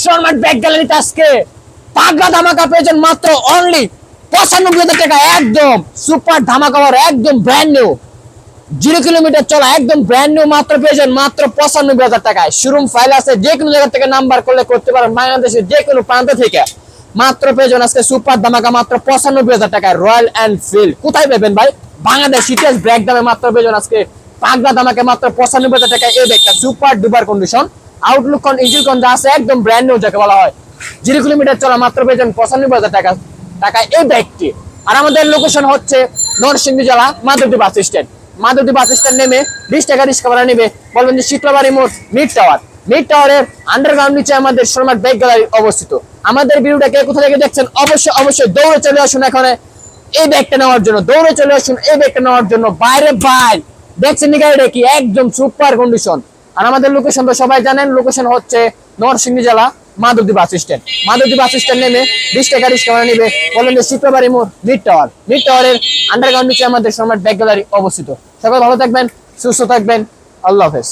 শর্মার ব্যাগ গ্যালারিতে আজকে। পাগলা ধামাকা মাত্র অনলি পঁচানব্বই হাজার টাকা, একদম সুপার ধামাকা একদম ব্র্যান্ড নিউ জিরো কিলোমিটার চলা, একদম ব্র্যান্ড নিউ মাত্র মাত্র পঁচানব্বই হাজার টাকায়। শোরুম ফাইল আছে, যে কোনো জায়গা থেকে নাম্বার করলে করতে পারেন বাংলাদেশের যে কোনো প্রান্ত থেকে। মাত্র পেয়েছেন আজকে সুপার ধামাকা মাত্র পঁচানব্বই হাজার টাকায় রয়্যাল এনফিল্ড কোথায় পেবেন ভাই? বাংলাদেশ ইতিহাস ব্র্যাক দামে মাত্র পেয়েছেন আজকে পাগলা দামাকে মাত্র পঁচানব্বই হাজার টাকায় এই ব্যাগটা super duper condition outlook engine কন যা আছে, একদম ব্র্যান্ড নিউ যাকে বলা হয়। জিরো কিলোমিটার চলা মাত্র পেয়েছেন পঁচানব্বই হাজার টাকা। টাকায় এই ব্যাগটি। আর আমাদের লোকেশন হচ্ছে নরসিংদী জেলা Madhabdi bus stand. Madhabdi bus stand নেমে বিশ টাকা রিক্সা নেবে। বলবেন যে শীতলাবাড়ি মোড় মিড টাওয়ার মিড টাওয়ারের আন্ডারগ্রাউন্ড নিচে আমাদের শর্মার ব্যাগ গ্যালারি অবস্থিত। আমাদের ভিডিওটা কে কোথা থেকে দেখছেন? অবশ্যই অবশ্যই দৌড়ে চলে আসুন এখানে। এই ব্যাগটা নেওয়ার জন্য, দৌড়ে চলে আসুন এই ব্যাগটা নেওয়ার জন্য। বাইরে বাইরে। দেখছেন গাড়িটা কি? একদম সুপার কন্ডিশন আর আমাদের লোকেশন তো সবাই জানেন লোকেশন হচ্ছে নরসিংদী জেলা, Madhabdi bus stand. Madhabdi bus stand নেমে বিশ টাকা রিক্সা নেবে বলেন যে শুক্রবারই মোড় মিড টাওয়ার মিড টাওয়ারের আন্ডারগ্রাউন্ড নিচে আমাদের সম্রাট ব্যাগ গ্যালারি অবস্থিত। সবাই ভালো থাকবেন, সুস্থ থাকবেন। আল্লাহ হাফেজ।